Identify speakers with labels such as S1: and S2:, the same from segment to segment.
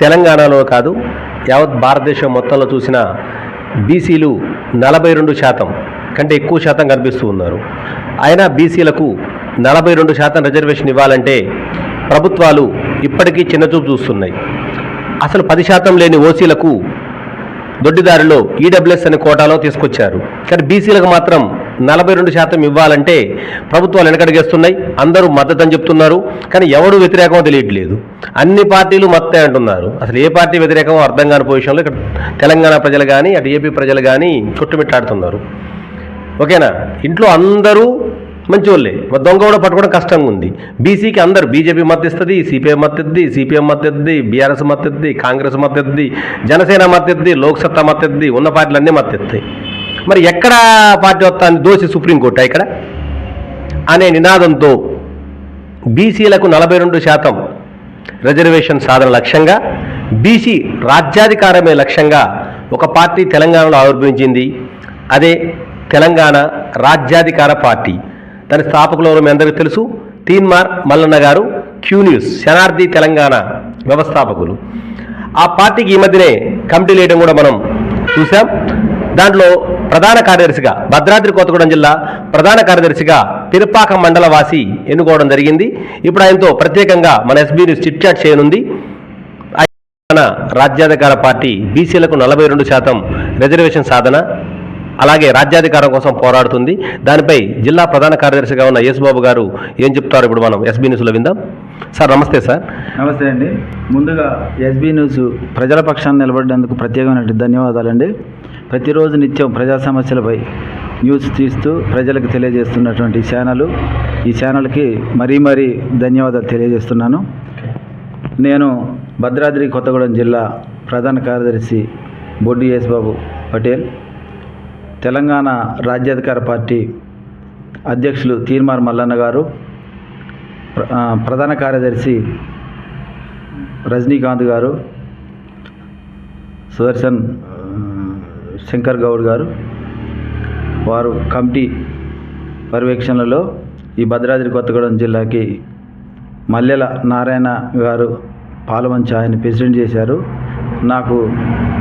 S1: తెలంగాణలో కాదు యావత్ భారతదేశం మొత్తంలో చూసిన బీసీలు నలభై రెండు శాతం కంటే ఎక్కువ శాతం కనిపిస్తూ ఉన్నారు. అయినా బీసీలకు నలభై రెండు శాతం రిజర్వేషన్ ఇవ్వాలంటే ప్రభుత్వాలు ఇప్పటికీ చిన్నచూపు చూస్తున్నాయి. అసలు పది శాతం లేని ఓసీలకు దొడ్డిదారిలో ఈడబ్ల్యూఎస్ అనే కోటాలో తీసుకొచ్చారు. కానీ బీసీలకు మాత్రం నలభై రెండు శాతం ఇవ్వాలంటే ప్రభుత్వాలు వెనకడిగేస్తున్నాయి. అందరూ మద్దతు అని చెప్తున్నారు. కానీ ఎవరు వ్యతిరేకమో తెలియట్లేదు. అన్ని పార్టీలు మత్తే అంటున్నారు. అసలు ఏ పార్టీ వ్యతిరేకమో అర్థం కాని పొజిషన్లో ఇక్కడ తెలంగాణ ప్రజలు కానీ అటు ఏపీ ప్రజలు కానీ కొట్టుమిట్టాడుతున్నారు ఓకేనా? ఇంట్లో అందరూ మంచివాళ్ళే దొంగ కూడా పట్టుకోవడం కష్టంగా ఉంది. బీసీకి అందరు బీజేపీ మద్దతిస్తుంది సిపిఐ మద్దతుంది సిపిఎం మద్దతుంది బీఆర్ఎస్ మద్దతుంది కాంగ్రెస్ మద్దతుంది జనసేన మద్దతుంది లోక్సత్తా మద్దతుంది ఉన్న పార్టీలన్నీ అన్నీ మరి ఎక్కడ పార్టీ వస్తాను దోషి సుప్రీంకోర్టు ఇక్కడ? అనే నినాదంతో బీసీలకు నలభై రెండు శాతం రిజర్వేషన్ సాధన లక్ష్యంగా బీసీ రాజ్యాధికారమే లక్ష్యంగా ఒక పార్టీ తెలంగాణలో ఆవిర్భవించింది. అదే తెలంగాణ రాజ్యాధికార పార్టీ. దాని స్థాపకులు ఎవరో మీ అందరికీ తెలుసు? తీన్మార్ మల్లన్న గారు క్యూ న్యూస్ శనార్థి తెలంగాణ వ్యవస్థాపకులు. ఆ పార్టీకి ఈ మధ్యనే కమిటీ వేయడం కూడా మనం చూసాం దాంట్లో ప్రధాన కార్యదర్శిగా భద్రాద్రి కొత్తగూడెం జిల్లా ప్రధాన కార్యదర్శిగా తిరుపాక మండల వాసి ఎన్నుకోవడం జరిగింది. ఇప్పుడు ఆయనతో ప్రత్యేకంగా మన ఎస్బీ న్యూస్ చిట్ చాట్ చేయనుంది. మన రాజ్యాధికార పార్టీ బీసీలకు నలభై రెండు శాతం రిజర్వేషన్ సాధన అలాగే రాజ్యాధికారం కోసం పోరాడుతుంది. దానిపై జిల్లా ప్రధాన కార్యదర్శిగా ఉన్న యేసుబాబు గారు ఏం చెప్తారు ఇప్పుడు మనం ఎస్బీ న్యూస్లో విందాం. సార్ నమస్తే సార్.
S2: నమస్తే అండి. ముందుగా ఎస్బీ న్యూస్ ప్రజల పక్షాన్ని నిలబడినందుకు ప్రత్యేకమైన ధన్యవాదాలండి. ప్రతిరోజు నిత్యం ప్రజా సమస్యలపై న్యూస్ తీస్తూ ప్రజలకు తెలియజేస్తున్నటువంటి ఛానల్. ఈ ఛానల్కి మరీ మరీ ధన్యవాదాలు తెలియజేస్తున్నాను. నేను భద్రాద్రి కొత్తగూడెం జిల్లా ప్రధాన కార్యదర్శి బొడ్డి యేసుబాబు పటేల్ తెలంగాణ రాజ్యాధికార పార్టీ అధ్యక్షులు తీర్మార్ మల్లన్న గారు ప్రధాన కార్యదర్శి రజనీకాంత్ గారు సుదర్శన్ శంకర్ గౌడ్ గారు వారు కమిటీ పర్యవేక్షణలో ఈ భద్రాద్రి కొత్తగూడెం జిల్లాకి మల్లెల నారాయణ గారు పాలమంచి ఆయన ప్రెసిడెంట్ చేశారు. నాకు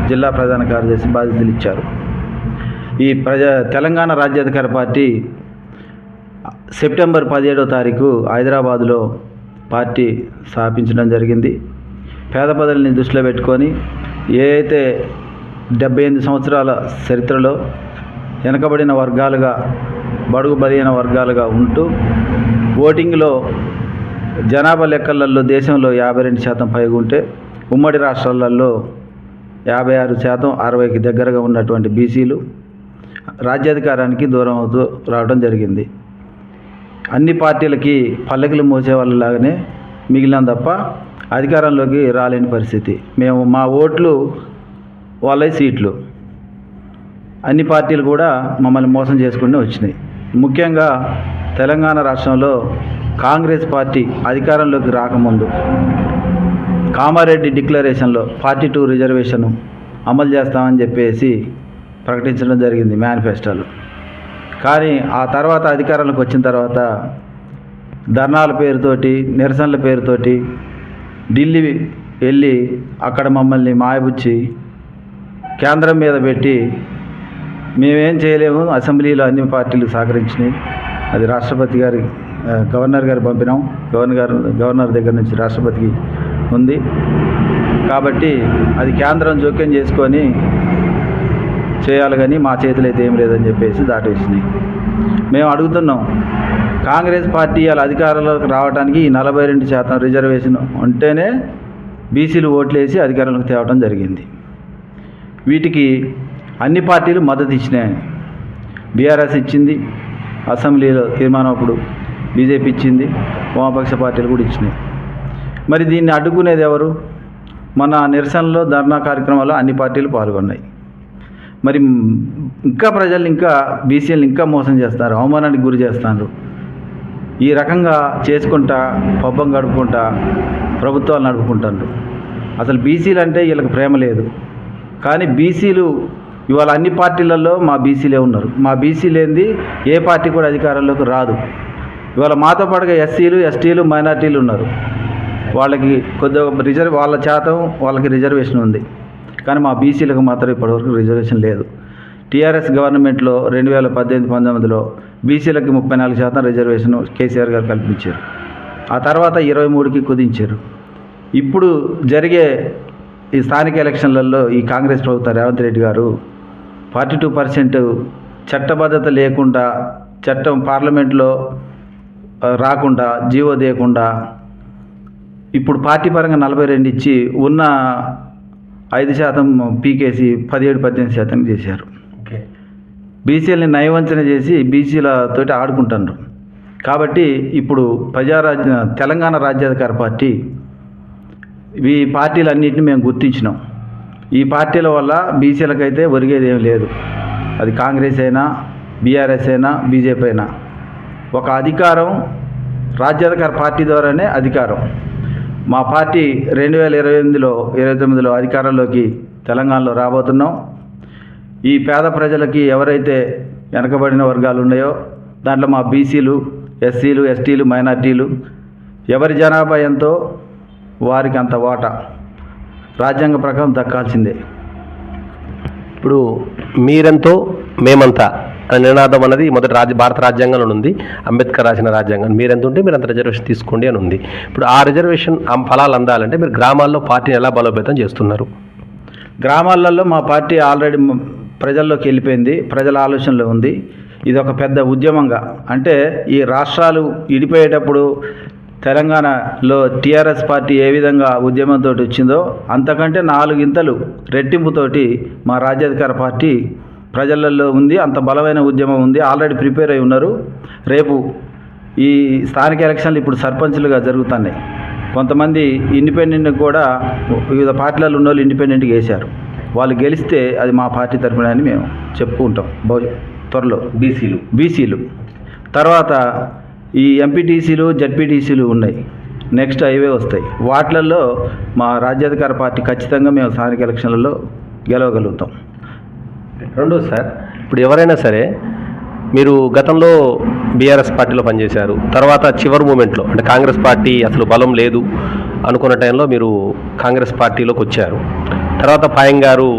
S2: జిల్లా ప్రధాన కార్యదర్శి బాధ్యతలు ఇచ్చారు. ఈ ప్రజా తెలంగాణ రాజ్యాధికార పార్టీ సెప్టెంబర్ పదిహేడో తారీఖు హైదరాబాదులో పార్టీ స్థాపించడం జరిగింది. పేద ప్రజల్ని దృష్టిలో పెట్టుకొని ఏ అయితే డెబ్బై ఎనిమిది సంవత్సరాల చరిత్రలో వెనకబడిన వర్గాలుగా బడుగు బలైన వర్గాలుగా ఉంటూ ఓటింగ్లో జనాభా లెక్కలలో దేశంలో యాభై రెండు శాతం పైగా ఉంటే ఉమ్మడి రాష్ట్రాలలో యాభై ఆరు శాతం అరవైకి దగ్గరగా ఉన్నటువంటి బీసీలు రాజ్యాధికారానికి దూరం అవుతూ రావడం జరిగింది. అన్ని పార్టీలకి పల్లకిలు మోసే వాళ్ళలాగానే మిగిలిన తప్ప అధికారంలోకి రాలేని పరిస్థితి. మేము మా ఓట్లు వాళ్ళ సీట్లు. అన్ని పార్టీలు కూడా మమ్మల్ని మోసం చేసుకుంటూ వచ్చినాయి. ముఖ్యంగా తెలంగాణ రాష్ట్రంలో కాంగ్రెస్ పార్టీ అధికారంలోకి రాకముందు కామారెడ్డి డిక్లరేషన్లో ఫార్టీ టూ రిజర్వేషన్ అమలు చేస్తామని చెప్పేసి ప్రకటించడం జరిగింది మేనిఫెస్టోలో. కానీ ఆ తర్వాత అధికారంలోకి వచ్చిన తర్వాత ధర్నాల పేరుతోటి నిరసనల పేరుతోటి ఢిల్లీ వెళ్ళి అక్కడ మమ్మల్ని మాయబుచ్చి కేంద్రం మీద పెట్టి మేమేం చేయలేము. అసెంబ్లీలో అన్ని పార్టీలు సహకరించినాయి. అది రాష్ట్రపతి గారి గవర్నర్ గారు పంపినాం. గవర్నర్ గారు గవర్నర్ దగ్గర నుంచి రాష్ట్రపతికి ఉంది. కాబట్టి అది కేంద్రం జోక్యం చేసుకొని చేయాలి కానీ మా చేతిలో అయితే ఏం లేదని చెప్పేసి దాటేసినాయి. మేము అడుగుతున్నాం కాంగ్రెస్ పార్టీ వాళ్ళ అధికారంలోకి రావడానికి ఈ నలభై రెండు శాతం రిజర్వేషన్ ఉంటేనే బీసీలు ఓట్లేసి అధికారంలోకి తేవడం జరిగింది. వీటికి అన్ని పార్టీలు మద్దతు ఇచ్చినాయి బీఆర్ఎస్ ఇచ్చింది అసెంబ్లీలో తీర్మానం అప్పుడు బీజేపీ ఇచ్చింది వామపక్ష పార్టీలు కూడా ఇచ్చినాయి. మరి దీన్ని అడ్డుకునేది ఎవరు? మన నిరసనలో ధర్నా కార్యక్రమాల్లో అన్ని పార్టీలు పాల్గొన్నాయి. మరి ఇంకా ప్రజలు ఇంకా బీసీలు ఇంకా మోసం చేస్తారు అవమానానికి గురి చేస్తారు ఈ రకంగా చేసుకుంటా పబ్బం గడుపుకుంటా ప్రభుత్వాలు నడుపుకుంటారు అసలు బీసీలు అంటే వీళ్ళకి ప్రేమ లేదు. కానీ బీసీలు ఇవాళ అన్ని పార్టీలలో మా బీసీలే ఉన్నారు. మా బీసీ లేనిది ఏ పార్టీ కూడా అధికారంలోకి రాదు. ఇవాళ మాతో పాటుగా ఎస్సీలు ఎస్టీలు మైనార్టీలు ఉన్నారు. వాళ్ళకి కొద్దిగా రిజర్వ్ వాళ్ళ శాతం వాళ్ళకి రిజర్వేషన్ ఉంది. కానీ మా బీసీలకు మాత్రం ఇప్పటివరకు రిజర్వేషన్ లేదు. టీఆర్ఎస్ గవర్నమెంట్లో రెండు వేల పద్దెనిమిది పంతొమ్మిదిలో బీసీలకి ముప్పై నాలుగు శాతం రిజర్వేషన్ కేసీఆర్ గారు కల్పించారు. ఆ తర్వాత ఇరవై మూడుకి కుదించారు. ఇప్పుడు జరిగే ఈ స్థానిక ఎలక్షన్లలో ఈ కాంగ్రెస్ ప్రభుత్వం రేవంత్ రెడ్డి గారు ఫార్టీ టూ పర్సెంట్ చట్టబద్ధత లేకుండా చట్టం పార్లమెంట్లో రాకుండా జీవో తీయకుండా ఇప్పుడు పార్టీ పరంగా నలభై రెండు ఇచ్చి ఉన్న ఐదు శాతం పీకేసి పదిహేడు పద్దెనిమిది శాతం చేశారు. బీసీలని నయవంచన చేసి బీసీలతోటి ఆడుకుంటున్నారు. కాబట్టి ఇప్పుడు ప్రజారాజ్య తెలంగాణ రాజ్యాధికార పార్టీ ఈ పార్టీలన్నింటినీ మేము గుర్తించినాం. ఈ పార్టీల వల్ల బీసీలకైతే ఒరిగేది ఏం లేదు. అది కాంగ్రెస్ అయినా బీఆర్ఎస్ అయినా బీజేపీ అయినా. ఒక అధికారం రాజ్యాధికార పార్టీ ద్వారానే అధికారం. మా పార్టీ రెండు వేల ఇరవై ఎనిమిదిలో ఇరవై తొమ్మిదిలో అధికారంలోకి తెలంగాణలో రాబోతున్నాం. ఈ పేద ప్రజలకి ఎవరైతే వెనకబడిన వర్గాలు ఉన్నాయో దాంట్లో మా బీసీలు ఎస్సీలు ఎస్టీలు మైనార్టీలు ఎవరి జనాభా ఎంతో వారికి అంత వాటా. రాజ్యాంగ ప్రకారం దక్కాల్సిందే.
S1: ఇప్పుడు మీరెంతో మేమంతా అనే నినాదం అన్నది మొదటి రాజ్య భారత రాజ్యాంగంలో ఉంది. అంబేద్కర్ రాసిన రాజ్యాంగం. మీరెంత ఉంటే మీరు అంత రిజర్వేషన్ తీసుకోండి అని ఉంది. ఇప్పుడు ఆ రిజర్వేషన్ ఆ ఫలాలు అందాలంటే మీరు గ్రామాల్లో పార్టీని ఎలా బలోపేతం చేస్తున్నారు?
S2: గ్రామాలలో మా పార్టీ ఆల్రెడీ ప్రజల్లోకి వెళ్ళిపోయింది. ప్రజల ఆలోచనలో ఉంది. ఇది ఒక పెద్ద ఉద్యమంగా. అంటే ఈ రాష్ట్రాలు ఇడిపోయేటప్పుడు తెలంగాణలో టీఆర్ఎస్ పార్టీ ఏ విధంగా ఉద్యమంతో వచ్చిందో అంతకంటే నాలుగింతలు రెట్టింపుతోటి మా రాజ్యాధికార పార్టీ ప్రజలలో ఉంది అంత బలమైన ఉద్యమం ఉంది ఆల్రెడీ ప్రిపేర్ అయి ఉన్నారు. రేపు ఈ స్థానిక ఎలక్షన్లు ఇప్పుడు సర్పంచ్లుగా జరుగుతున్నాయి. కొంతమంది ఇండిపెండెంట్ కూడా వివిధ పార్టీలలో ఉన్న వాళ్ళు ఇండిపెండెంట్గా వేశారు. వాళ్ళు గెలిస్తే అది మా పార్టీ తరపున అని మేము చెప్పుకుంటాం. భవి త్వరలో.
S1: బీసీలు.
S2: బీసీలు. తర్వాత ఈ ఎంపీటీసీలు జడ్పీటీసీలు ఉన్నాయి. నెక్స్ట్ హైవే వస్తాయి. వాటిలలో మా రాజ్యాధికార పార్టీ ఖచ్చితంగా మేము స్థానిక ఎలక్షన్లలో గెలవగలుగుతాం.
S1: రెండో సార్. ఇప్పుడు ఎవరైనా సరే మీరు గతంలో బీఆర్ఎస్ పార్టీలో పనిచేశారు. తర్వాత చివరి మూమెంట్లో అంటే కాంగ్రెస్ పార్టీ అసలు బలం లేదు అనుకున్న టైంలో మీరు కాంగ్రెస్ పార్టీలోకి వచ్చారు. తర్వాత పాయం గారు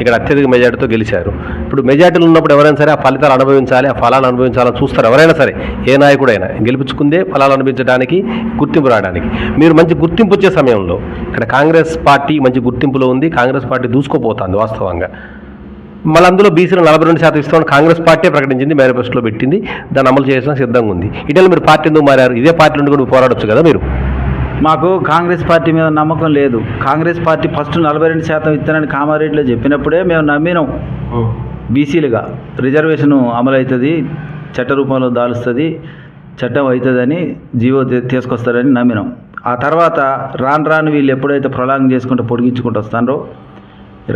S1: ఇక్కడ అత్యధిక మెజార్టీతో గెలిచారు. ఇప్పుడు మెజార్టీలు ఉన్నప్పుడు ఎవరైనా సరే ఆ ఫలితాలు అనుభవించాలి ఆ ఫలాలు అనుభవించాలని చూస్తారు. ఎవరైనా సరే ఏ నాయకుడైనా గెలిపించుకుందే ఫలాలు అనుభవించడానికి గుర్తింపు రావడానికి. మీరు మంచి గుర్తింపు వచ్చే సమయంలో ఇక్కడ కాంగ్రెస్ పార్టీ మంచి గుర్తింపులో ఉంది కాంగ్రెస్ పార్టీ దూసుకోపోతుంది వాస్తవంగా. మళ్ళీ అందులో బీసీలు నలభై రెండు శాతం ఇస్తామని కాంగ్రెస్ పార్టీ ప్రకటించింది మేనిఫెస్టోలో పెట్టింది. దాన్ని అమలు చేసిన సిద్ధంగా ఉంది. ఇటీవల మీరు పార్టీ ఎందుకు మారారు? ఇదే పార్టీ నుండి కూడా పోరాడొచ్చు కదా మీరు?
S2: మాకు కాంగ్రెస్ పార్టీ మీద నమ్మకం లేదు. కాంగ్రెస్ పార్టీ ఫస్ట్ నలభై రెండు శాతం ఇస్తానని కామారెడ్డిలో చెప్పినప్పుడే మేము నమ్మినాం. బీసీలుగా రిజర్వేషన్ అమలు అవుతుంది చట్ట రూపంలో దాలుస్తుంది చట్టం అవుతుందని జీవో తీసుకొస్తారని నమ్మినాం. ఆ తర్వాత రాను రాను వీళ్ళు ఎప్పుడైతే ప్రొలాంగ్ చేసుకుంటూ పొడిగించుకుంటూ వస్తారో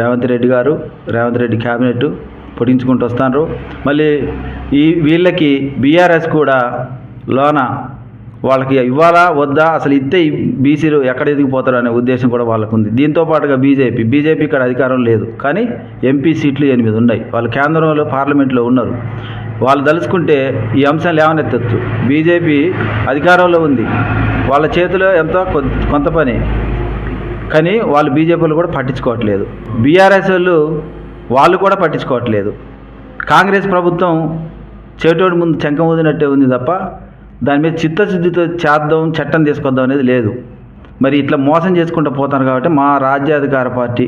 S2: రేవంత్ రెడ్డి గారు రేవంత్ రెడ్డి క్యాబినెట్ పొడించుకుంటూ వస్తున్నారు మళ్ళీ ఈ వీళ్ళకి బీఆర్ఎస్ కూడా లోన వాళ్ళకి ఇవ్వాలా వద్దా? అసలు ఇస్తే బీసీలు ఎక్కడ ఎదిగిపోతారు అనే ఉద్దేశం కూడా వాళ్ళకు ఉంది. దీంతో పాటుగా బీజేపీ బీజేపీ ఇక్కడ అధికారం లేదు. కానీ ఎంపీ సీట్లు ఎనిమిది ఉన్నాయి. వాళ్ళు కేంద్రంలో పార్లమెంట్లో ఉన్నారు. వాళ్ళు తలుచుకుంటే ఈ అంశాలు లేవనెత్తచ్చు బీజేపీ అధికారంలో ఉంది. వాళ్ళ చేతిలో ఎంతో కొంత పని. కానీ వాళ్ళు బీజేపీలు కూడా పట్టించుకోవట్లేదు. బీఆర్ఎస్ వాళ్ళు వాళ్ళు కూడా పట్టించుకోవట్లేదు. కాంగ్రెస్ ప్రభుత్వం చేటోడి ముందు చెంక వదినట్టే ఉంది తప్ప దాని మీద చిత్తశుద్ధితో చేద్దాం చట్టం తీసుకొద్దాం అనేది లేదు. మరి ఇట్లా మోసం చేసుకుంటూ పోతారు కాబట్టి మా రాజ్యాధికార పార్టీ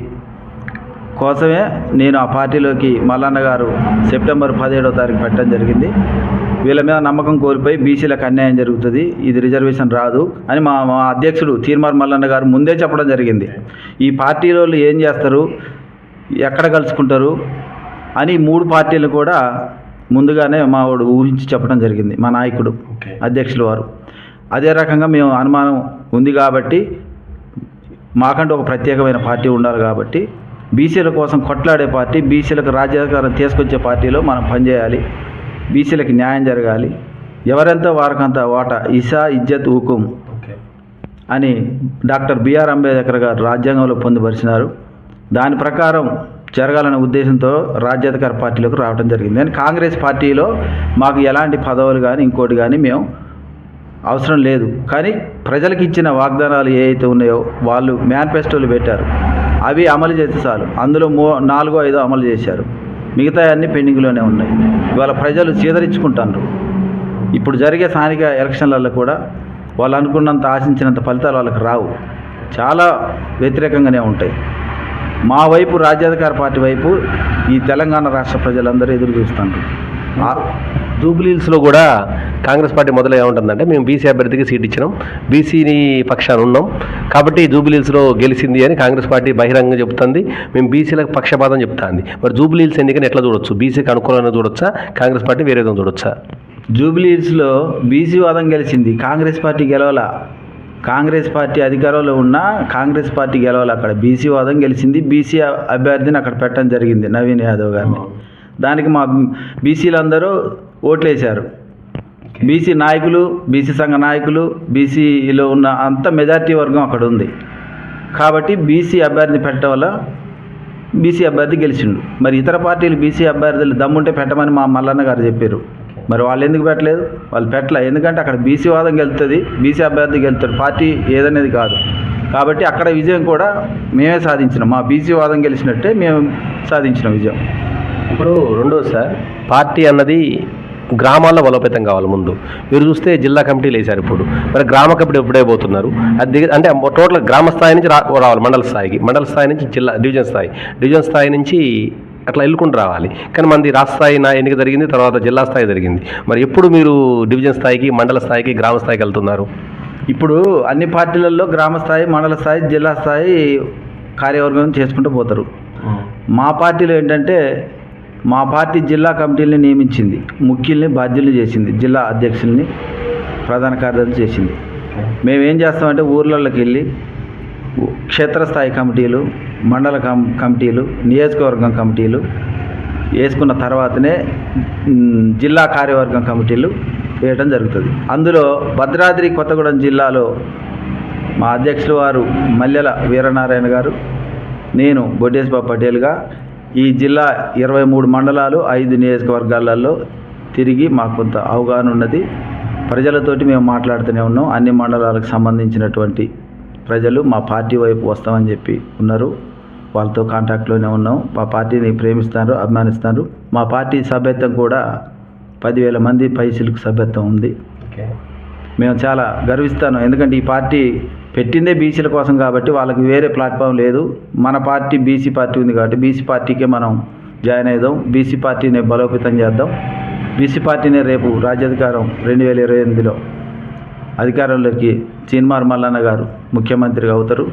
S2: కోసమే నేను ఆ పార్టీలోకి మల్లన్న గారు సెప్టెంబర్ పదిహేడవ తారీఖు పెట్టడం జరిగింది. వీళ్ళ మీద నమ్మకం కోల్పోయి బీసీలకు అన్యాయం జరుగుతుంది. ఇది రిజర్వేషన్ రాదు అని మా మా అధ్యక్షుడు తీర్మార్ మల్లన్న గారు ముందే చెప్పడం జరిగింది. ఈ పార్టీలో ఏం చేస్తారు? ఎక్కడ కలుసుకుంటారు? అని మూడు పార్టీలు కూడా ముందుగానే మా వాడు ఊహించి చెప్పడం జరిగింది. మా నాయకుడు అధ్యక్షులు వారు. అదే రకంగా మేము అనుమానం ఉంది కాబట్టి మాకంటూ ఒక ప్రత్యేకమైన పార్టీ ఉండాలి కాబట్టి బీసీల కోసం కొట్లాడే పార్టీ బీసీలకు రాజ్యాధికారం తీసుకొచ్చే పార్టీలో మనం పనిచేయాలి. బీసీలకి న్యాయం జరగాలి. ఎవరెంతో వారికంత వాటా? ఇసా ఇజ్జత్ హుకుం అని డాక్టర్ బిఆర్ అంబేద్కర్ గారు రాజ్యాంగంలో పొందుపరిచినారు. దాని ప్రకారం జరగాలనే ఉద్దేశంతో రాజ్యాధికార పార్టీలోకి రావడం జరిగింది. కానీ కాంగ్రెస్ పార్టీలో మాకు ఎలాంటి పదవులు కానీ ఇంకోటి కానీ మేము అవసరం లేదు. కానీ ప్రజలకు ఇచ్చిన వాగ్దానాలు ఏవైతే ఉన్నాయో వాళ్ళు మేనిఫెస్టోలు పెట్టారు. అవి అమలు చేస్తే చాలు. అందులో మూ నాలుగో ఐదో అమలు చేశారు. మిగతా అన్నీ పెండింగ్లోనే ఉన్నాయి. ఇవాళ ప్రజలు చీదరించుకుంటారు ఇప్పుడు జరిగే స్థానిక ఎలక్షన్లలో కూడా వాళ్ళు అనుకున్నంత ఆశించినంత ఫలితాలు వాళ్ళకి రావు. చాలా వ్యతిరేకంగానే ఉంటాయి. మా వైపు రాజ్యాధికార పార్టీ వైపు ఈ తెలంగాణ రాష్ట్ర ప్రజలందరూ ఎదురు చూస్తున్నారు.
S1: జూబ్లీహిల్స్లో కూడా కాంగ్రెస్ పార్టీ మొదలు ఏముంటుందంటే మేము బీసీ అభ్యర్థికి సీట్ ఇచ్చినాం. బీసీని పక్షాన ఉన్నాం. కాబట్టి జూబ్లీహిల్స్లో గెలిచింది అని కాంగ్రెస్ పార్టీ బహిరంగంగా చెప్తుంది మేము బీసీలకు పక్షపాతం చెప్తాంది మరి జూబ్లీహిల్స్ ఎన్నికని ఎట్లా చూడొచ్చు? బీసీకి అనుకూలంగా చూడొచ్చా? కాంగ్రెస్ పార్టీ వేరే విధంగా చూడొచ్చా?
S2: జూబ్లీ హిల్స్లో బీసీ వాదం గెలిచింది. కాంగ్రెస్ పార్టీ గెలవాల? కాంగ్రెస్ పార్టీ అధికారంలో ఉన్న కాంగ్రెస్ పార్టీ గెలవాలి అక్కడ? బీసీ వాదం గెలిచింది. బీసీ అభ్యర్థిని అక్కడ పెట్టడం జరిగింది నవీన్ యాదవ్ గారిని. దానికి మా బీసీలందరూ ఓట్లేశారు. బీసీ నాయకులు బీసీ సంఘ నాయకులు బీసీలో ఉన్న అంత మెజార్టీ వర్గం అక్కడ ఉంది. కాబట్టి బీసీ అభ్యర్థిని పెట్టడం వల్ల బీసీ అభ్యర్థి గెలిచిండు. మరి ఇతర పార్టీలు బీసీ అభ్యర్థులు దమ్ముంటే పెట్టమని మా మల్లన్న గారు చెప్పారు. మరి వాళ్ళు ఎందుకు పెట్టలేదు? వాళ్ళు పెట్టలే. ఎందుకంటే అక్కడ బీసీ వాదం గెలుస్తుంది బీసీ అభ్యర్థి గెలుతాడు పార్టీ ఏదనేది కాదు. కాబట్టి అక్కడ విజయం కూడా మేమే సాధించినాం. మా బీసీ వాదం గెలిచినట్టే మేము సాధించిన విజయం.
S1: ఇప్పుడు రెండోది సార్ పార్టీ అన్నది గ్రామాల్లో బలోపేతం కావాలి ముందు. మీరు చూస్తే జిల్లా కమిటీలు వేశారు ఇప్పుడు. మరి గ్రామ కమిటీ ఎప్పుడే పోతున్నారు? అది అంటే టోటల్ గ్రామ స్థాయి నుంచి రావాలి మండల స్థాయికి. మండల స్థాయి నుంచి జిల్లా డివిజన్ స్థాయి. డివిజన్ స్థాయి నుంచి అట్లా వెళ్ళుకుంటూ రావాలి. కానీ మనది రాష్ట్ర స్థాయి నా ఎన్నిక జరిగింది తర్వాత జిల్లా స్థాయి జరిగింది. మరి ఎప్పుడు మీరు డివిజన్ స్థాయికి మండల స్థాయికి గ్రామ స్థాయికి వెళ్తున్నారు?
S2: ఇప్పుడు అన్ని పార్టీలలో గ్రామ స్థాయి మండల స్థాయి జిల్లా స్థాయి కార్యవర్గం చేసుకుంటూ పోతారు. మా పార్టీలో ఏంటంటే మా పార్టీ జిల్లా కమిటీని నియమించింది. ముఖ్యుల్ని బాధ్యులు చేసింది. జిల్లా అధ్యక్షుల్ని ప్రధాన కార్యదర్శి చేసింది. మేము ఏం చేస్తామంటే ఊర్లలోకి వెళ్ళి క్షేత్రస్థాయి కమిటీలు మండల కం కమిటీలు నియోజకవర్గం కమిటీలు వేసుకున్న తర్వాతనే జిల్లా కార్యవర్గం కమిటీలు వేయడం జరుగుతుంది. అందులో భద్రాద్రి కొత్తగూడెం జిల్లాలో మా అధ్యక్షులు వారు మల్లెల వీరనారాయణ గారు నేను బొడ్డేశ్వర పటేల్గా ఈ జిల్లా ఇరవై మూడు మండలాలు ఐదు నియోజకవర్గాలలో తిరిగి మాకు కొంత అవగాహన ఉన్నది. ప్రజలతోటి మేము మాట్లాడుతూనే ఉన్నాం. అన్ని మండలాలకు సంబంధించినటువంటి ప్రజలు మా పార్టీ వైపు వస్తామని చెప్పి ఉన్నారు. వాళ్ళతో కాంటాక్ట్లోనే ఉన్నాం. మా పార్టీని ప్రేమిస్తారు అభిమానిస్తారు. మా పార్టీ సభ్యత్వం కూడా పదివేల మంది పైసలకు సభ్యత్వం ఉంది. మేము చాలా గర్విస్తాను. ఎందుకంటే ఈ పార్టీ పెట్టిందే బీసీల కోసం కాబట్టి వాళ్ళకి వేరే ప్లాట్ఫామ్ లేదు. మన పార్టీ బీసీ పార్టీ ఉంది కాబట్టి బీసీ పార్టీకే మనం జాయిన్ అవుదాం బీసీ పార్టీని బలోపేతం చేద్దాం. బీసీ పార్టీనే రేపు రాజ్యాధికారం రెండు వేల ఇరవై ఎనిమిదిలో అధికారంలోకి చీన్మార్ మల్లన్న గారు ముఖ్యమంత్రిగా అవుతారు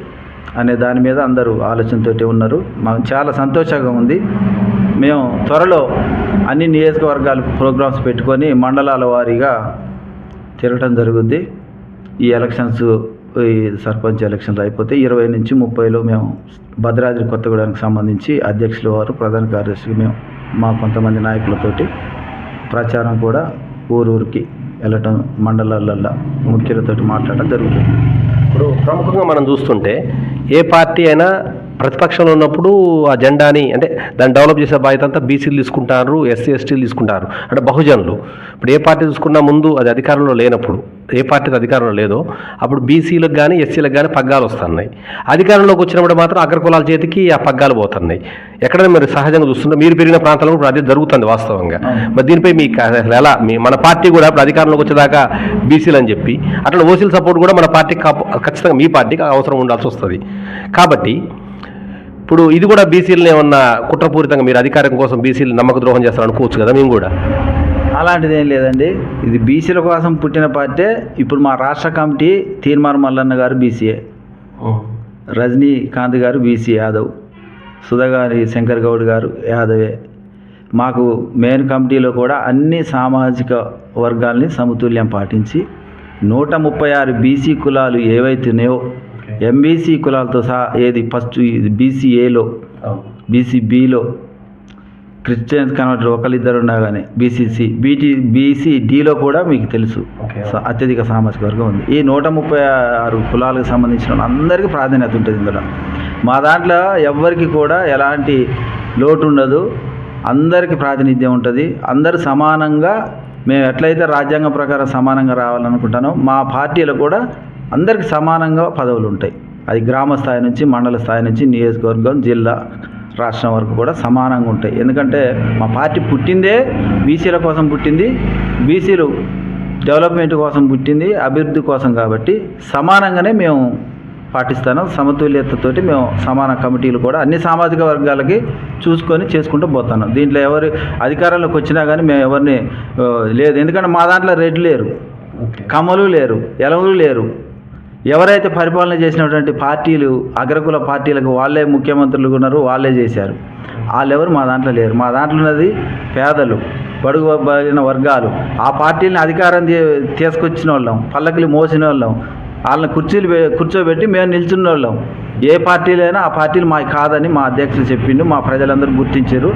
S2: అనే దాని మీద అందరూ ఆలోచనతోటి ఉన్నారు. మాకు చాలా సంతోషంగా ఉంది. మేము త్వరలో అన్ని నియోజకవర్గాలు ప్రోగ్రామ్స్ పెట్టుకొని మండలాల వారీగా తిరగటం జరుగుద్ది. ఈ ఎలక్షన్స్ ఈ సర్పంచ్ ఎలక్షన్లు అయిపోతే ఇరవై నుంచి ముప్పైలో మేము భద్రాద్రి కొత్తగూడెనికి సంబంధించి అధ్యక్షుల వారు ప్రధాన కార్యదర్శికి మేము మా కొంతమంది నాయకులతోటి ప్రచారం కూడా ఊరూరికి వెళ్ళటం మండలాలల్లో ముఖ్యులతోటి మాట్లాడటం జరుగుతుంది.
S1: ఇప్పుడు ప్రముఖంగా మనం చూస్తుంటే ఏ పార్టీ అయినా ప్రతిపక్షంలో ఉన్నప్పుడు ఆ జెండాని అంటే దాన్ని డెవలప్ చేసే బాధ్యత అంతా బీసీలు తీసుకుంటారు ఎస్సీ ఎస్టీలు తీసుకుంటారు. అంటే బహుజనులు. ఇప్పుడు ఏ పార్టీ చూసుకున్నా ముందు అది అధికారంలో లేనప్పుడు ఏ పార్టీ అధికారంలో లేదో అప్పుడు బీసీలకు కానీ ఎస్సీలకు కానీ పగ్గాలు వస్తున్నాయి. అధికారంలోకి వచ్చినప్పుడు మాత్రం అగ్రకులాల చేతికి ఆ పగ్గాలు పోతున్నాయి. ఎక్కడైనా మీరు సహజంగా చూస్తుంటే మీరు పెరిగిన ప్రాంతాల్లో ఇప్పుడు అదే జరుగుతుంది వాస్తవంగా. మరి దీనిపై మీకు అసలు ఎలా మీ మన పార్టీ కూడా ఇప్పుడు అధికారంలోకి వచ్చేదాకా బీసీలు అని చెప్పి అట్లా ఓసీల సపోర్ట్ కూడా మన పార్టీకి ఖచ్చితంగా మీ పార్టీకి అవసరం ఉండాల్సి వస్తుంది. కాబట్టి ఇప్పుడు ఇది కూడా బీసీలను ఏమన్నా కుట్రపూరితంగా మీరు అధికారం కోసం బీసీలు నమ్మక ద్రోహం చేస్తారు అనుకోవచ్చు కదా మేము కూడా?
S2: అలాంటిది ఏం లేదండి. ఇది బీసీల కోసం పుట్టిన పార్టీ ఇప్పుడు మా రాష్ట్ర కమిటీ తీర్మార్ మల్లన్న గారు బీసీఏ రజనీకాంత్ గారు బీసీ యాదవ్. సుధాగారి శంకర్ గౌడ్ గారు యాదవే. మాకు మెయిన్ కమిటీలో కూడా అన్ని సామాజిక వర్గాల్ని సమతుల్యం పాటించి నూట ముప్పై ఆరు బీసీ కులాలు ఏవైతున్నాయో ఎంబీసీ కులాలతో సహా ఏది? ఫస్ట్ బీసీఏలో బీసీ బిలో క్రిస్టియన్స్ కన్వర్టర్ ఒకరిద్దరు ఉన్నా కానీ బీసీసీ బీటీ బీసీ డిలో కూడా మీకు తెలుసు. అత్యధిక సామాజిక వర్గం ఉంది. ఈ నూట ముప్పై ఆరు కులాలకు సంబంధించిన అందరికీ ప్రాధాన్యత ఉంటుంది ఇందులో. మా దాంట్లో ఎవ్వరికి కూడా ఎలాంటి లోటు ఉండదు అందరికీ ప్రాతినిధ్యం ఉంటుంది. అందరు సమానంగా మేము ఎట్లయితే రాజ్యాంగం ప్రకారం సమానంగా రావాలనుకుంటానో మా పార్టీలో కూడా అందరికి సమానంగా పదవులు ఉంటాయి అది గ్రామ స్థాయి నుంచి మండల స్థాయి నుంచి నియోజకవర్గం జిల్లా రాష్ట్రం వరకు కూడా సమానంగా ఉంటాయి. ఎందుకంటే మా పార్టీ పుట్టిందే బీసీల కోసం పుట్టింది బీసీలు డెవలప్మెంట్ కోసం పుట్టింది అభివృద్ధి కోసం కాబట్టి సమానంగానే మేము పాటిస్తాను. సమతుల్యతతోటి మేము సమాన కమిటీలు కూడా అన్ని సామాజిక వర్గాలకి చూసుకొని చేసుకుంటూ పోతాను. దీంట్లో ఎవరు అధికారంలోకి వచ్చినా కానీ మేము ఎవరిని లేదు. ఎందుకంటే మా దాంట్లో రెడ్లు లేరు కమ్మలు లేరు ఎలములు లేరు. ఎవరైతే పరిపాలన చేసినటువంటి పార్టీలు అగ్రకుల పార్టీలకు వాళ్ళే ముఖ్యమంత్రులు ఉన్నారు వాళ్ళే చేశారు. వాళ్ళెవరు మా దాంట్లో లేరు. మా దాంట్లో ఉన్నది పేదలు బడుగుబడిన వర్గాలు. ఆ పార్టీని అధికారం తీసుకొచ్చిన వాళ్ళం పల్లకిలు మోసిన వాళ్ళం వాళ్ళని కుర్చీలు కూర్చోబెట్టి మేము నిల్చున్న వాళ్ళం ఏ పార్టీలైనా ఆ పార్టీలు మాకు కాదని మా అధ్యక్షులు చెప్పిండు మా ప్రజలందరూ గుర్తించారు.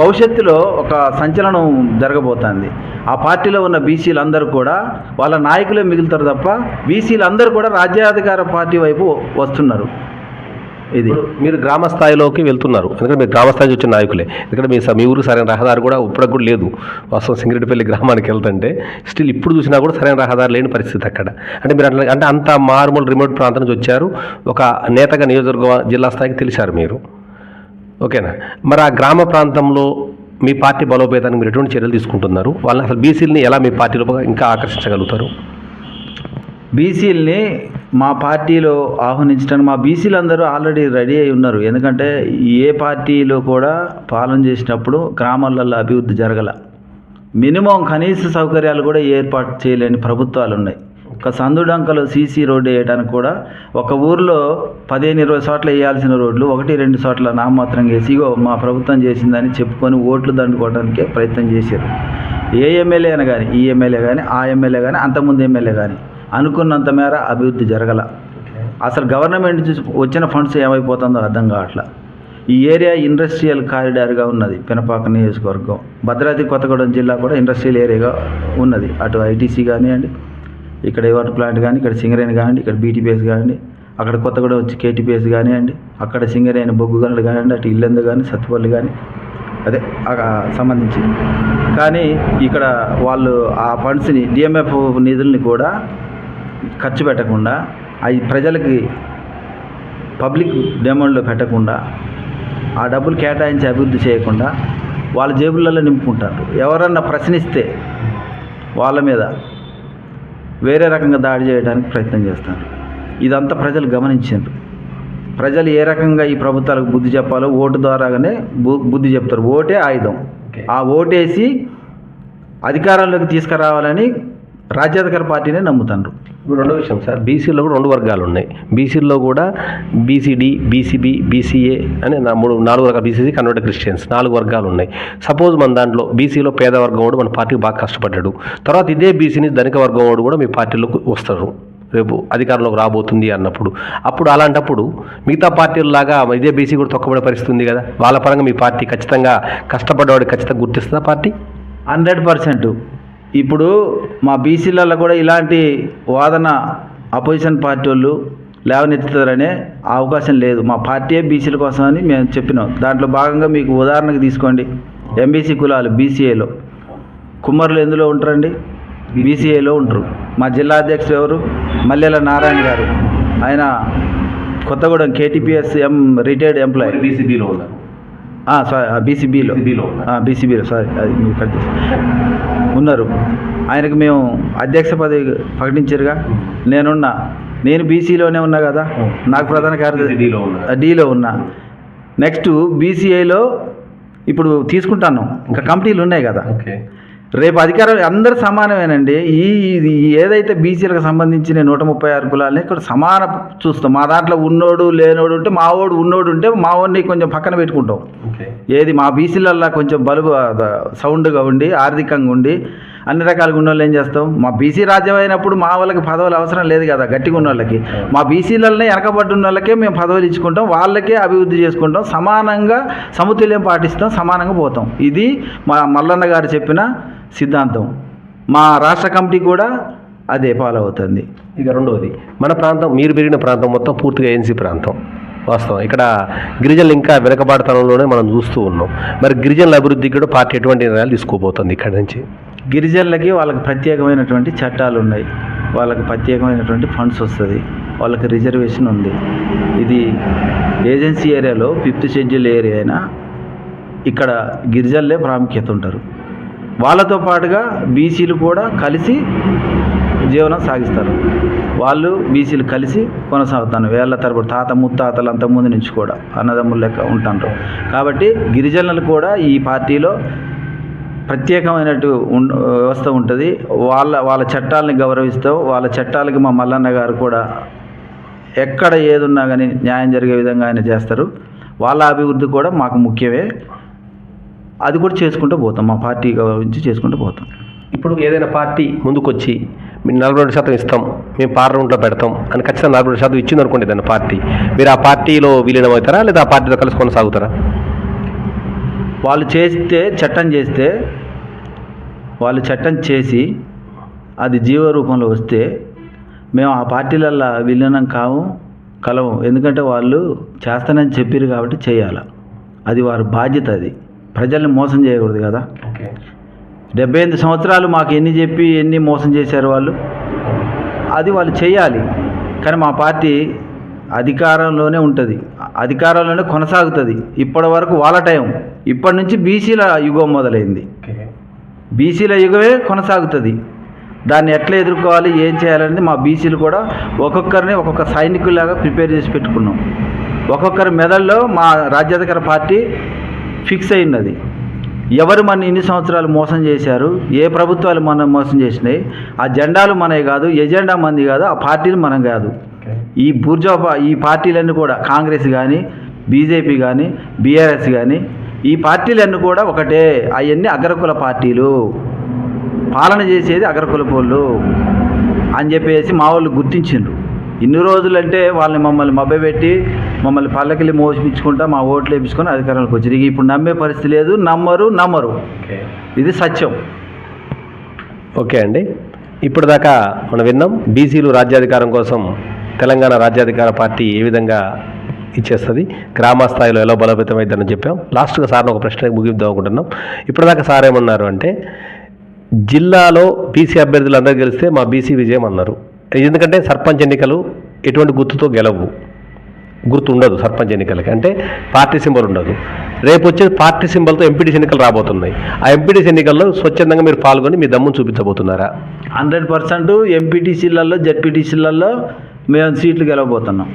S2: భవిష్యత్తులో ఒక సంచలనం జరగబోతోంది. ఆ పార్టీలో ఉన్న బీసీలు అందరూ కూడా వాళ్ళ నాయకులే మిగులుతారు తప్ప బీసీలు అందరూ కూడా రాజ్యాధికార పార్టీ వైపు వస్తున్నారు. ఇది.
S1: ఇప్పుడు మీరు గ్రామ స్థాయిలోకి వెళ్తున్నారు. ఎందుకంటే మీరు గ్రామ స్థాయి వచ్చిన నాయకులే. ఎందుకంటే మీ మీ ఊరు సరైన రహదారి కూడా ఇప్పటికి కూడా లేదు. వాస్తవం సింగరెడ్డిపల్లి గ్రామానికి వెళ్తుంటే స్టిల్ ఇప్పుడు చూసినా కూడా సరైన రహదారి లేని పరిస్థితి అక్కడ. అంటే మీరు అట్లా అంటే అంత మారుమూల రిమోట్ ప్రాంతం నుంచి వచ్చారు. ఒక నేతగా నియోజకవర్గ జిల్లా స్థాయికి తెలిసారు మీరు. ఓకేనా? మరి ఆ గ్రామ ప్రాంతంలో మీ పార్టీ బలోపేతానికి మీరు ఎటువంటి చర్యలు తీసుకుంటున్నారు? వాళ్ళని అసలు బీసీలని ఎలా మీ పార్టీలో ఇంకా ఆకర్షించగలుగుతారు?
S2: బీసీలని మా పార్టీలో ఆహ్వానించడానికి మా బీసీలు అందరూ ఆల్రెడీ రెడీ అయి ఉన్నారు. ఎందుకంటే ఏ పార్టీలో కూడా పాలన చేసినప్పుడు గ్రామాలలో అభివృద్ధి జరగల. మినిమం కనీస సౌకర్యాలు కూడా ఏర్పాటు చేయలేని ప్రభుత్వాలు ఉన్నాయి. ఒక సందుడంకలో సీసీ రోడ్డు వేయడానికి కూడా ఒక ఊర్లో పదిహేను ఇరవై చోట్ల వేయాల్సిన రోడ్లు ఒకటి రెండు చోట్ల నామమాత్రం వేసి ఇగో మా ప్రభుత్వం చేసిందని చెప్పుకొని ఓట్లు దండుకోవడానికే ప్రయత్నం చేశారు. ఏ ఎమ్మెల్యే అయినా కానీ ఈ ఎమ్మెల్యే కానీ ఆ ఎమ్మెల్యే కానీ అంతకుముందు ఎమ్మెల్యే కానీ అనుకున్నంత మేర అభివృద్ధి జరగల. అసలు గవర్నమెంట్ నుంచి వచ్చిన ఫండ్స్ ఏమైపోతుందో అర్థం కావట్లా. ఈ ఏరియా ఇండస్ట్రియల్ కారిడార్గా ఉన్నది పినపాక నియోజకవర్గం. భద్రాద్రి కొత్తగూడెం జిల్లా కూడా ఇండస్ట్రియల్ ఏరియాగా ఉన్నది. అటు ఐటీసీ కానివ్వండి ఇక్కడ ఎవర్ ప్లాంట్ కానీ ఇక్కడ సింగరేణి కానివ్వండి ఇక్కడ బీటీపీఎస్ కానివ్వండి అక్కడ కొత్తగూడెం వచ్చి కేటీపీఎస్ కానివ్వండి అక్కడ సింగరేణి బొగ్గు గనులు కానివ్వండి అటు ఇల్లెందు కానీ సత్తుపల్లి కానీ అదే సంబంధించి. కానీ ఇక్కడ వాళ్ళు ఆ ఫండ్స్ని డిఎంఎఫ్ నిధుల్ని కూడా ఖర్చు పెట్టకుండా అవి ప్రజలకి పబ్లిక్ డిమాండ్లో పెట్టకుండా ఆ డబ్బులు కేటాయించి అభివృద్ధి చేయకుండా వాళ్ళ జేబులలో నింపుకుంటారు. ఎవరన్నా ప్రశ్నిస్తే వాళ్ళ మీద వేరే రకంగా దాడి చేయడానికి ప్రయత్నం చేస్తారు. ఇదంతా ప్రజలు గమనించారు. ప్రజలు ఏ రకంగా ఈ ప్రభుత్వాలకు బుద్ధి చెప్పాలో ఓటు ద్వారాగానే బు- బుద్ధి చెప్తారు. ఓటే ఆయుధం. ఆ ఓటేసి అధికారంలోకి తీసుకురావాలని రాజ్యాధికార పార్టీనే నమ్ముతారు
S1: ఇప్పుడు రెండో విషయం సార్ బీసీలో కూడా రెండు వర్గాలు ఉన్నాయి. బీసీల్లో కూడా బీసీడీ బీసీబీ బీసీఏ అని నా మూడు నాలుగు రకాల బీసీసీ కన్వర్ట్ క్రిస్టియన్స్ నాలుగు వర్గాలు ఉన్నాయి. సపోజ్ మన దాంట్లో బీసీలో పేదవర్గం వాడు మన పార్టీకి బాగా కష్టపడ్డాడు. తర్వాత ఇదే బీసీని ధనిక వర్గం వాడు కూడా మీ పార్టీలోకి వస్తారు. రేపు అధికారంలోకి రాబోతుంది అన్నప్పుడు. అప్పుడు అలాంటప్పుడు మిగతా పార్టీలలాగా ఇదే బీసీ కూడా తొక్కబడే పరిస్థితి ఉంది కదా? వాళ్ళ పరంగా మీ పార్టీ ఖచ్చితంగా కష్టపడ్డవాడు ఖచ్చితంగా గుర్తిస్తుందా పార్టీ?
S2: Hundred percent. ఇప్పుడు మా బీసీలలో కూడా ఇలాంటి వాదన అపోజిషన్ పార్టీ వాళ్ళు లేవనెత్తుతారనే అవకాశం లేదు. మా పార్టీయే బీసీల కోసం అని మేము చెప్పినాం. దాంట్లో భాగంగా మీకు ఉదాహరణకు తీసుకోండి. ఎంబీసీ కులాలు బీసీఏలో. కుమ్మరులు ఎందులో ఉంటారండి? బీసీఏలో ఉంటారు. మా జిల్లా అధ్యక్షుడు ఎవరు? మల్లెల నారాయణ గారు. ఆయన Kothagudem KTPS M retired employee.
S1: బీసీబీలో ఉన్నారు.
S2: బీసీబీలో. బీసీబీలో సారీ అది మీరు కట్ ఉన్నారు. ఆయనకు మేము అధ్యక్ష పదవి ప్రకటించారుగా. నేనున్నా. నేను బీసీలోనే ఉన్నా కదా. నాకు ప్రధాన కార్యదర్శి డీలో ఉన్నా. నెక్స్ట్ బీసీఐలో ఇప్పుడు తీసుకుంటాను. ఇంకా కమిటీలు ఉన్నాయి కదా.
S1: ఓకే.
S2: రేపు అధికారం అందరు సమానమేనండి. ఈ ఇది ఏదైతే బీసీలకు సంబంధించిన నూట ముప్పై ఆరు కులాలని ఇక్కడ సమాన చూస్తాం. మా దాంట్లో ఉన్నోడు లేనోడు ఉంటే మా వాడు ఉన్నోడు ఉంటే మా వాడిని కొంచెం పక్కన పెట్టుకుంటాం. ఏది మా బీసీలల్లో కొంచెం బలుగు సౌండ్గా ఉండి ఆర్థికంగా ఉండి అన్ని రకాలుగా ఉన్న వాళ్ళు ఏం చేస్తాం? మా బీసీ రాజ్యం అయినప్పుడు మా వాళ్ళకి పదవులు అవసరం లేదు కదా గట్టిగా ఉన్న వాళ్ళకి మా బీసీలనే వెనకబడి ఉన్న వాళ్ళకే మేము పదవులు ఇచ్చుకుంటాం వాళ్ళకే అభివృద్ధి చేసుకుంటాం సమానంగా సమతుల్యం పాటిస్తాం సమానంగా పోతాం. ఇది మా మల్లన్న గారు చెప్పిన సిద్ధాంతం. మా రాష్ట్ర కమిటీ కూడా అదే ఫాలో అవుతుంది.
S1: ఇక రెండవది మన ప్రాంతం మీరు పెరిగిన ప్రాంతం మొత్తం పూర్తిగా ఏఎన్సీ ప్రాంతం. వాస్తవం. ఇక్కడ గిరిజనులు ఇంకా వెనకబాటుతనంలోనే మనం చూస్తూ ఉన్నాం. మరి గిరిజనుల అభివృద్ధికి కూడా పార్టీ ఎటువంటి నిర్ణయాలు తీసుకోబోతుంది ఇక్కడ నుంచి?
S2: గిరిజనులకి వాళ్ళకి ప్రత్యేకమైనటువంటి చట్టాలు ఉన్నాయి. వాళ్ళకి ప్రత్యేకమైనటువంటి ఫండ్స్ వస్తుంది. వాళ్ళకి రిజర్వేషన్ ఉంది. ఇది ఏజెన్సీ ఏరియాలో ఫిఫ్త్ షెడ్యూల్ ఏరియా అయినా ఇక్కడ గిరిజనులే ప్రాముఖ్యత ఉంటారు. వాళ్ళతో పాటుగా బీసీలు కూడా కలిసి జీవనం సాగిస్తారు. వాళ్ళు బీసీలు కలిసి కొనసాగుతాను వేళ్ళ తరబడి తాత ముత్తాతలు అంతకుముందు నుంచి కూడా అన్నదమ్ముల లెక్క ఉంటారు కాబట్టి గిరిజనులు కూడా ఈ పార్టీలో ప్రత్యేకమైనట్టు వ్యవస్థ ఉంటుంది. వాళ్ళ వాళ్ళ చట్టాలని గౌరవిస్తాం వాళ్ళ చట్టాలకి మా మల్లన్న గారు కూడా ఎక్కడ ఏదున్నా కానీ న్యాయం జరిగే విధంగా ఆయన చేస్తారు. వాళ్ళ అభివృద్ధి కూడా మాకు ముఖ్యమే. అది కూడా చేసుకుంటూ పోతాం. మా పార్టీ గౌరవించి చేసుకుంటూ పోతాం.
S1: ఇప్పుడు ఏదైనా పార్టీ ముందుకొచ్చి మేము నలభై రెండు శాతం ఇస్తాం మేము పార్లమెంట్లో పెడతాం అని ఖచ్చితంగా నలభై రెండు శాతం ఇచ్చింది అనుకోండి ఏదైనా పార్టీ. మీరు ఆ పార్టీలో విలీనం అవుతారా లేదా ఆ పార్టీతో కలిసి కొనసాగుతారా?
S2: వాళ్ళు చేస్తే చట్టం చేస్తే వాళ్ళు చట్టం చేసి అది జీవ రూపంలో వస్తే మేము ఆ పార్టీలల్లో విలీనం కాము కలము ఎందుకంటే వాళ్ళు చేస్తానని చెప్పారు కాబట్టి చేయాలి. అది వారి బాధ్యత అది. ప్రజల్ని మోసం చేయకూడదు కదా. డెబ్బై ఎనిమిది సంవత్సరాలు మాకు ఎన్ని చెప్పి ఎన్ని మోసం చేశారు వాళ్ళు? అది వాళ్ళు చేయాలి. కానీ మా పార్టీ అధికారంలోనే ఉంటుంది. అధికారంలోనే కొనసాగుతుంది. ఇప్పటి వరకు వాళ్ళ టైం. ఇప్పటి నుంచి బీసీల యుగం మొదలైంది. బీసీల యుగమే కొనసాగుతుంది. దాన్ని ఎట్లా ఎదుర్కోవాలి ఏం చేయాలనేది మా బీసీలు కూడా ఒక్కొక్కరిని ఒక్కొక్క సైనికుల్లాగా ప్రిపేర్ చేసి పెట్టుకున్నాం. ఒక్కొక్కరి మెదడులో మా రాజ్యాధికార పార్టీ ఫిక్స్ అయినది ఎవరు మన ఇన్ని సంవత్సరాలు మోసం చేశారు ఏ ప్రభుత్వాలు మనం మోసం చేసినాయి ఆ జెండాలు మనవి కాదు ఎజెండా మంది కాదు ఆ పార్టీలు మనం కాదు. ఈ బూర్జా ఈ పార్టీలన్నీ కూడా కాంగ్రెస్ కానీ బీజేపీ కానీ బీఆర్ఎస్ కానీ ఈ పార్టీలన్నీ కూడా ఒకటే అవన్నీ అగ్రకుల పార్టీలు. పాలన చేసేది అగ్రకుల పోళ్ళు అని చెప్పేసి మా వాళ్ళు గుర్తించిండ్రు. ఇన్ని రోజులంటే వాళ్ళని మమ్మల్ని మభ్యపెట్టి మమ్మల్ని పల్లకిలి మోసిపించుకుంటా మా ఓట్లు వేపించుకొని అధికారంలోకి వచ్చారు ఇక ఇప్పుడు నమ్మే పరిస్థితి లేదు. నమ్మరు నమ్మరు. ఇది సత్యం.
S1: ఓకే అండి. ఇప్పుడు దాకా మనం విన్నాం బీసీలు రాజ్యాధికారం కోసం తెలంగాణ రాజ్యాధికార పార్టీ ఏ విధంగా ఇచ్చేస్తుంది గ్రామ స్థాయిలో ఎలా బలోపేతమైందని చెప్పాం. లాస్ట్గా సార్ని ఒక ప్రశ్న ముగిద్దాం అనుకుంటున్నాం. ఇప్పటిదాకా సార్ ఏమన్నారు అంటే జిల్లాలో బీసీ అభ్యర్థులు అందరూ గెలిస్తే మా బీసీ విజయం అన్నారు. ఎందుకంటే సర్పంచ్ ఎన్నికలు ఎటువంటి గుర్తుతో గెలవు. గుర్తు ఉండదు సర్పంచ్ ఎన్నికలకి. అంటే పార్టీ సింబల్ ఉండదు. రేపు వచ్చే పార్టీ సింబల్తో ఎంపీటీసీ ఎన్నికలు రాబోతున్నాయి. ఆ ఎంపీటీసీ ఎన్నికల్లో స్వచ్ఛందంగా మీరు పాల్గొని మీ దమ్మును చూపించబోతున్నారా?
S2: హండ్రెడ్ పర్సెంట్ ఎంపీటీసీలలో జెడ్పీటీసీలలో మేము సీట్లు గెలవబోతున్నాం.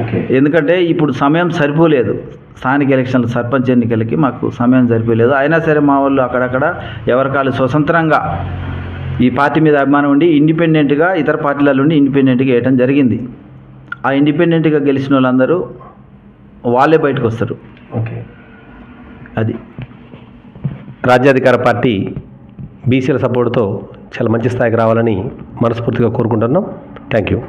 S1: ఓకే.
S2: ఎందుకంటే ఇప్పుడు సమయం సరిపోలేదు. స్థానిక ఎలక్షన్లు సర్పంచ్ ఎన్నికలకి మాకు సమయం సరిపోలేదు. అయినా సరే మా వాళ్ళు అక్కడక్కడ ఎవరికాలు స్వతంత్రంగా ఈ పార్టీ మీద అభిమానం ఉండి ఇండిపెండెంట్గా ఇతర పార్టీల నుండి ఇండిపెండెంట్గా వేయటం జరిగింది. ఆ ఇండిపెండెంట్గా గెలిచిన వాళ్ళందరూ వాళ్ళే బయటకు వస్తారు.
S1: ఓకే.
S2: అది.
S1: రాజ్యాధికార పార్టీ బీసీల సపోర్టుతో చాలా మంచి స్థాయికి రావాలని మనస్ఫూర్తిగా కోరుకుంటున్నాం. Thank you.